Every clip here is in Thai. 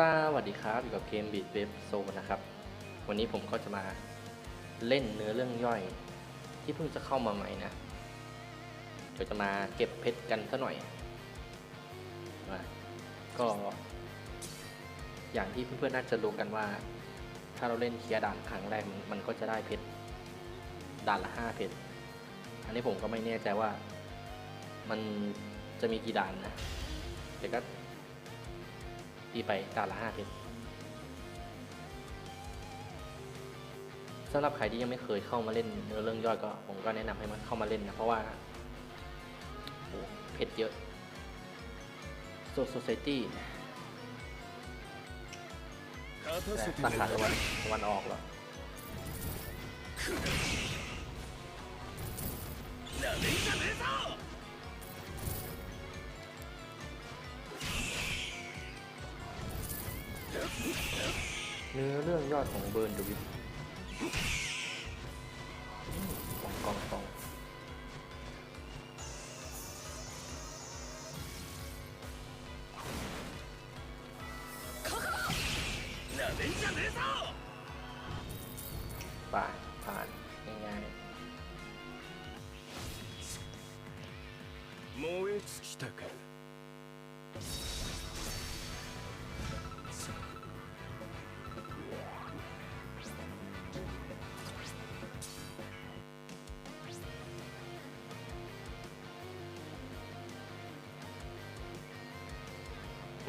สวัสดีครับอยู่กับเกมบีดเว็บโซนะครับ วันนี้ผมก็จะมาเล่นเนื้อเรื่องย่อย ที่เพิ่งจะเข้ามาใหม่นะ เดี๋ยวจะมาเก็บเพชรกันซะหน่อยมาก็ อย่างที่เพื่อนๆน่าจะรู้กันว่า ถ้าเราเล่นเคลียร์ด่านครั้งแรกมันมันก็จะได้เพชรด่านละห้าเพชรอันนี้ผมก็ไม่แน่ใจว่า มันจะมีกี่ด่านนะแต่ก็ ตีไปตาละ5เพชรสำหรับใครที่ยังไม่เคยเข้ามาเล่นเรื่องย่อยก็ผมก็แนะนำให้มันเข้ามาเล่นนะเพราะว่าเพชรเยอะโซโซไซตี้ตัดขาดวันวันออกแล้ว ย่อยของเบิร์นเดวิดกองกองกอง なめんじゃねえぞ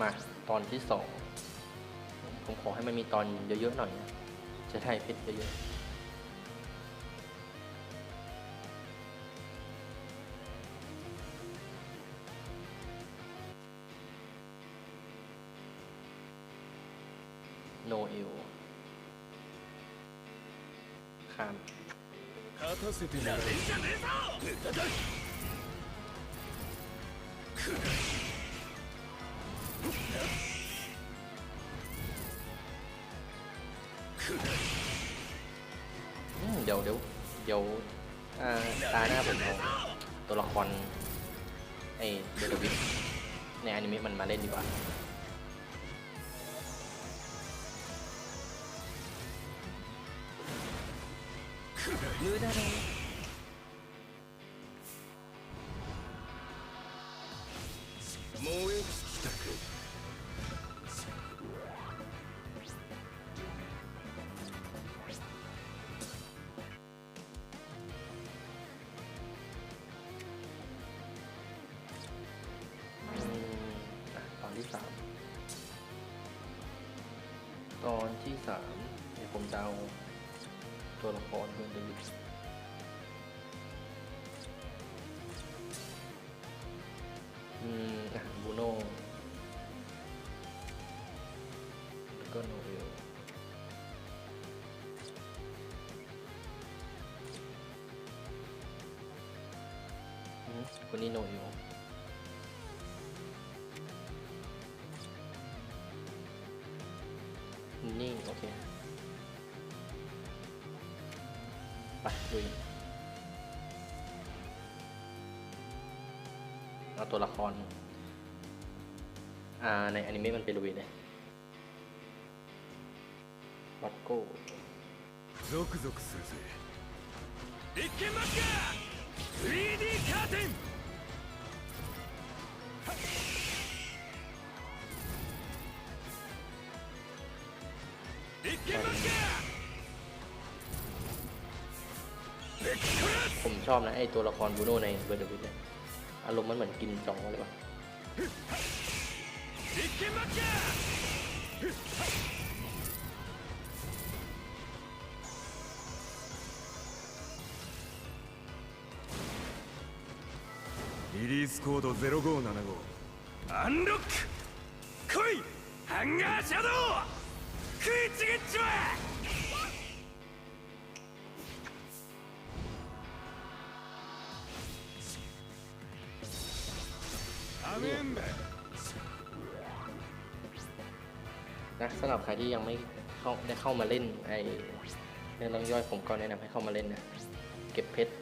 มาตอนที่สองผมขอให้มันมีตอนเยอะๆหน่อยนะจะได้เพชรเยอะๆโนเอลข้าม เดี๋ยวอ่าตาหน้าผมเอาตัวละครไอ้เดลวิทในอนิเมะมันมาเล่นดีกว่า 無駄だね ตอนที่สามเดี๋ยวผมจะเอาตัวละครเดลวิทอืมอะบูโน่แล้วก็โนเอลอืมคนนี้โนเอยู่ โอเค ไปลุยเอาตัวละคร อ่า ในอนิเมะมันเป็นลุยเลยวัดโก้ ゾクゾクするぜ一見マッカー 3D カーテン ผมชอบนะ ไอตัวละครบูโน่ในเบอร์เดวิดเนี่ยอารมณ์มันเหมือนกิมจองเลยปะ 一見マッカーリリースコード0575アンロック来いハンガーシャドウ 食いちぎっちまえアメンだ นะสำหรับใครที่ยังไม่เข้าได้เข้ามาเล่นไอเรื่องเรื่องย่อยผมก็แนะนำให้เข้ามาเล่นนะ เก็บเพชร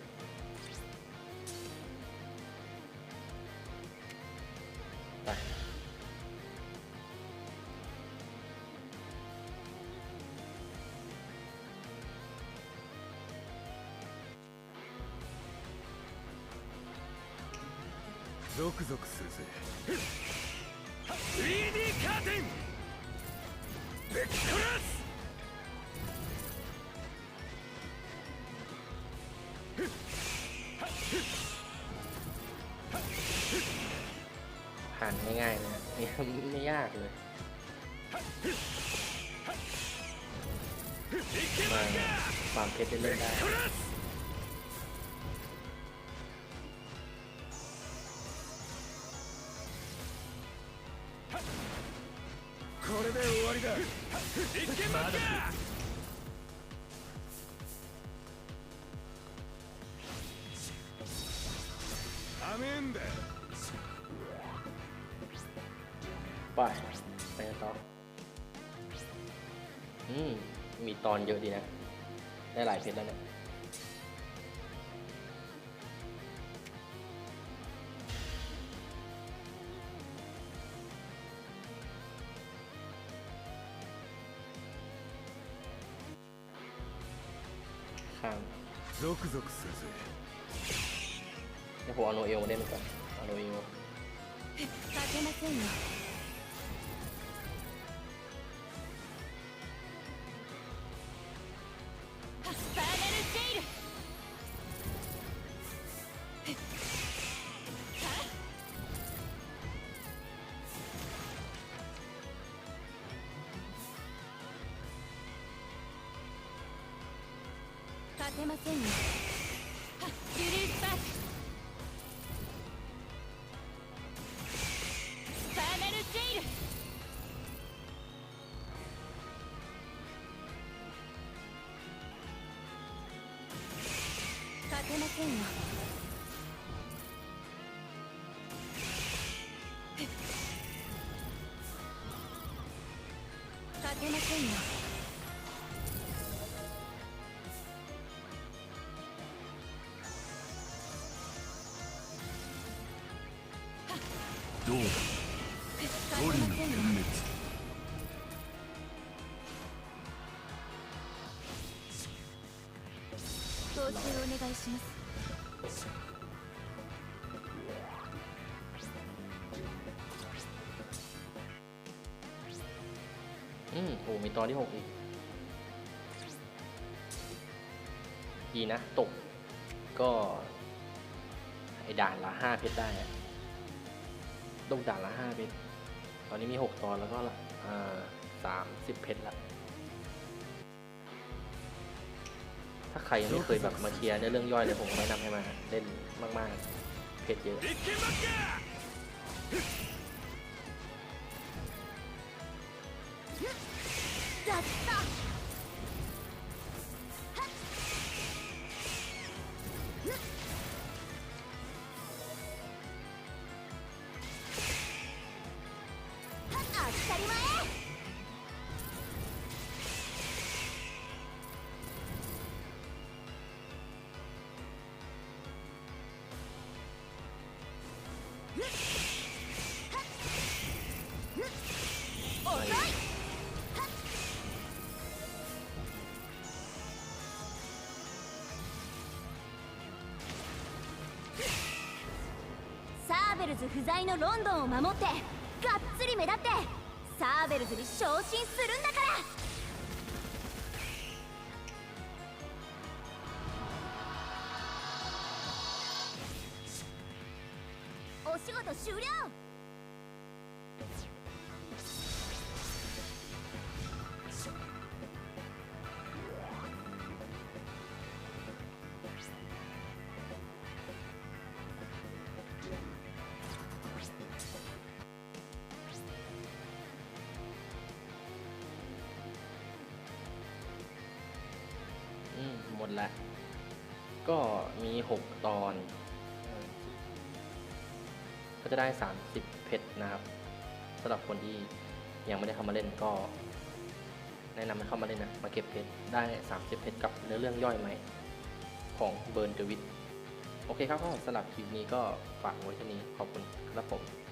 ゾクゾクするぜ 3D カーテンぶっ殺す ผ่านง่ายๆเลยนะ นี่ ไม่ยากเลย มาความเพชรได้เล่นได้ れで終わりだいけまだダメんだ ไปไปกันต่อ อืม มีตอนเยอะดีนะ ได้หลายเพชรแล้วเนี่ย ゾクゾクするぜ เดี๋ยวผมเอาโนเอลมาเล่นก่อนเอาโนเอล 勝てませんよ 勝てませんよリリースバックファーナルセイル。勝てませんよ。勝てませんよ。投資をお願いします อืมโอ้มีตอนที่หกอีก ดีนะ ตก ก็ ไอด่านละห้าเพชรได้อะตกด่านละห้าเพชร ตอนนี้มีหกตอนแล้วก็ละสามสิบเพชรละ ถ้าใครยังไม่เคยแบบมาเคลียร์ในเรื่องย่อยเลยผมแนะนำให้มาเล่นมาก ๆ เพชรเยอะ いけまっか やった当たり前 ルズ不在のロンドンを守ってがっつり目立ってサーベルズに昇進するんだから。お仕事終了。 ละ ก็มีหกตอน ก็จะได้สามสิบเพชรนะครับสำหรับคนที่ยังไม่ได้เข้ามาเล่นก็ แนะนำให้เข้ามาเล่นนะ มาเก็บเพชรได้30เพชรกับเนื้อเรื่องย่อยใหม่ของเบิร์นเดวิดโอเคครับก็สำหรับคลิปนี้ก็ฝากไว้เท่านี้ขอบคุณครับผม